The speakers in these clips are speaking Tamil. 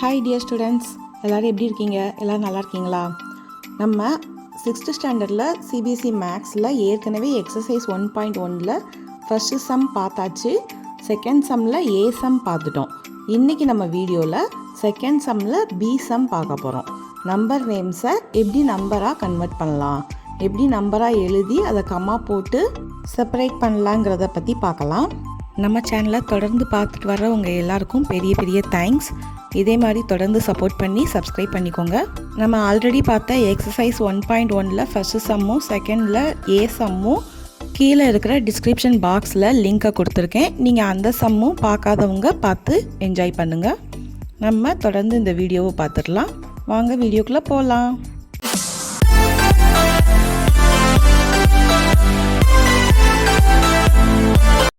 ஹாய் டியர் ஸ்டூடெண்ட்ஸ் எல்லோரும் எப்படி இருக்கீங்க? எல்லோரும் நல்லா இருக்கீங்களா? நம்ம சிக்ஸ்த்து ஸ்டாண்டர்டில் சிபிஎஸ்சி மேக்ஸில் ஏற்கனவே எக்ஸசைஸ் ஒன் பாயிண்ட் ஒனில் ஃபஸ்ட்டு சம் பார்த்தாச்சு செகண்ட் சம்மில் ஏ சம் பார்த்துட்டோம். இன்றைக்கி நம்ம வீடியோவில் செகண்ட் சம்மில் பி சம் பார்க்க போகிறோம் நம்பர் நேம்ஸை எப்படி நம்பராக கன்வெர்ட் பண்ணலாம்? எப்படி நம்பராக எழுதி அதை கம்மா போட்டு செப்பரேட் பண்ணலாங்கிறத பற்றி பார்க்கலாம். நம்ம சேனலை தொடர்ந்து பார்த்துட்டு வர்றவங்க எல்லாருக்கும் பெரிய பெரிய தேங்க்ஸ் இதே மாதிரி தொடர்ந்து சப்போர்ட் பண்ணி சப்ஸ்கிரைப் பண்ணிக்கோங்க. நம்ம ஆல்ரெடி பார்த்த எக்ஸசைஸ் ஒன் பாயிண்ட் ஒனில் ஃபஸ்ட்டு சம்மும் செகண்டில் ஏ சம்மும் கீழே இருக்கிற டிஸ்கிரிப்ஷன் பாக்ஸில் லிங்க்கை கொடுத்துருக்கேன். நீங்கள் அந்த சம்மும் பார்க்காதவங்க பார்த்து என்ஜாய் பண்ணுங்கள் நம்ம தொடர்ந்து இந்த வீடியோவை பார்த்துடலாம். வாங்க வீடியோக்குள்ளே போகலாம்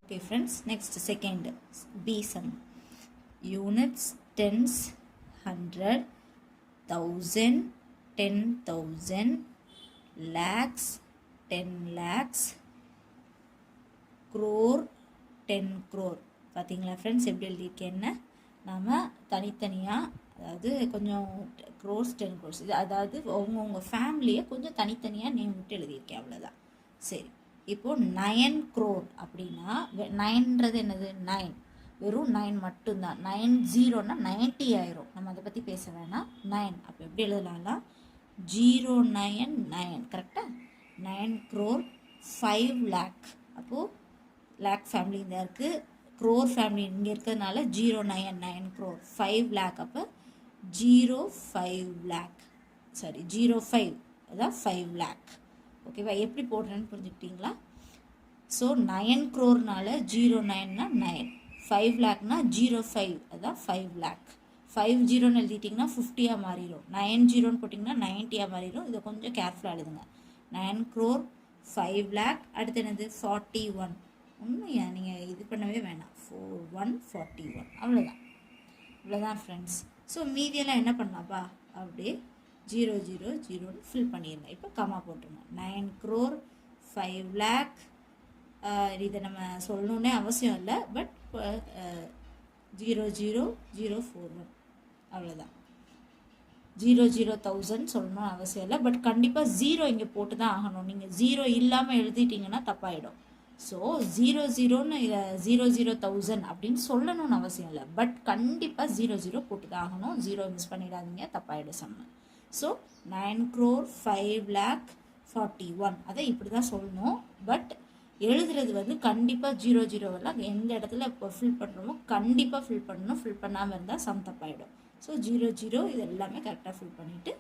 Okay, friends, next second B sum. Units, tens hundred thousand ten thousand lakhs ten lakhs crore ten crore பார்த்தீங்களா ஃப்ரெண்ட்ஸ் எப்படி எழுதியிருக்கேன்னு? நாம் தனித்தனியாக அதாவது கொஞ்சம் க்ரோஸ் டென் க்ரோஸ் இது அதாவது அவங்கவுங்க ஃபேமிலியை கொஞ்சம் தனித்தனியாக நேம் விட்டு எழுதியிருக்கேன் அவ்வளோதான் சரி. இப்போது நயன் க்ரோர் அப்படின்னா நயன்றது என்னது? நைன் வெறும் நைன் மட்டும்தான். நைன் ஜீரோனா நைன்ட்டி ஆயிரும். நம்ம அதை பற்றி பேச வேணாம். நைன் அப்போ எப்படி எழுதலாம்னா ஜீரோ நயன் நயன் கரெக்டாக நைன் க்ரோர் ஃபைவ் லேக் அப்போது லேக் ஃபேமிலி இங்கே இருக்குது க்ரோர் ஃபேமிலி இங்கே இருக்கிறதுனால zero nine nine crore five lakh அப்போ zero five lakh sorry zero five அதான் ஃபைவ் லேக் ஓகேவா எப்படி போடுறேன்னு புரிஞ்சுக்கிட்டீங்களா? ஸோ நயன் க்ரோர்னால ஜீரோ நைன்னா நைன் ஃபைவ் லேக்னா ஜீரோ ஃபைவ் அதான் ஃபைவ் லேக் ஃபைவ் ஜீரோன்னு எழுதிட்டிங்கன்னா ஃபிஃப்டியாக மாறிடும் நைன் ஜீரோன்னு போட்டிங்கன்னா நைன்ட்டியாக மாறிடும் இதை கொஞ்சம் கேர்ஃபுல்லாக எழுதுங்க. நைன் க்ரோர் ஃபைவ் லேக் அடுத்து என்னது? ஃபார்ட்டி ஒன் உண்மையா? நீங்கள் இது பண்ணவே வேணாம். ஃபோர் ஒன் ஃபார்ட்டி ஒன் அவ்வளோதான் இவ்வளோதான் ஃப்ரெண்ட்ஸ் ஸோ மீதியெல்லாம் என்ன பண்ணலாப்பா அப்படியே ஜீரோ ஜீரோ ஜீரோன்னு ஃபில் பண்ணிடுங்க இப்போ கமா போட்டுருங்க. நைன் க்ரோர் ஃபைவ் லேக் இதை நம்ம சொல்லணுன்னே அவசியம் இல்லை. But zero zero zero four one அவ்வளோதான் ஜீரோ ஜீரோ தௌசண்ட் சொல்லணும்னு அவசியம் இல்லை. பட் கண்டிப்பாக ஜீரோ இங்கே போட்டு தான் ஆகணும். நீங்கள் ஜீரோ இல்லாமல் எழுதிட்டீங்கன்னா தப்பாயிடும். ஸோ ஜீரோ ஜீரோன்னு ஜீரோ ஜீரோ தௌசண்ட் அப்படின்னு சொல்லணும்னு அவசியம் இல்லை. பட் கண்டிப்பாக ஜீரோ ஜீரோ போட்டு தான் ஆகணும். ஜீரோ மிஸ் பண்ணிடாதீங்க. தப்பாயிடும் செம்ம. So nine crore five lakh forty one அதை இப்படி தான் சொல்லணும். பட் எழுதுறது வந்து கண்டிப்பாக ஜீரோ ஜீரோவெல்லாம் எந்த இடத்துல இப்போ ஃபில் பண்ணுறோமோ கண்டிப்பாக ஃபில் பண்ணணும். ஃபில் பண்ணாமல் இருந்தால் சம் தப்பாயிடும். ஸோ ஜீரோ ஜீரோ இது எல்லாமே கரெக்டாக ஃபில் பண்ணிவிட்டு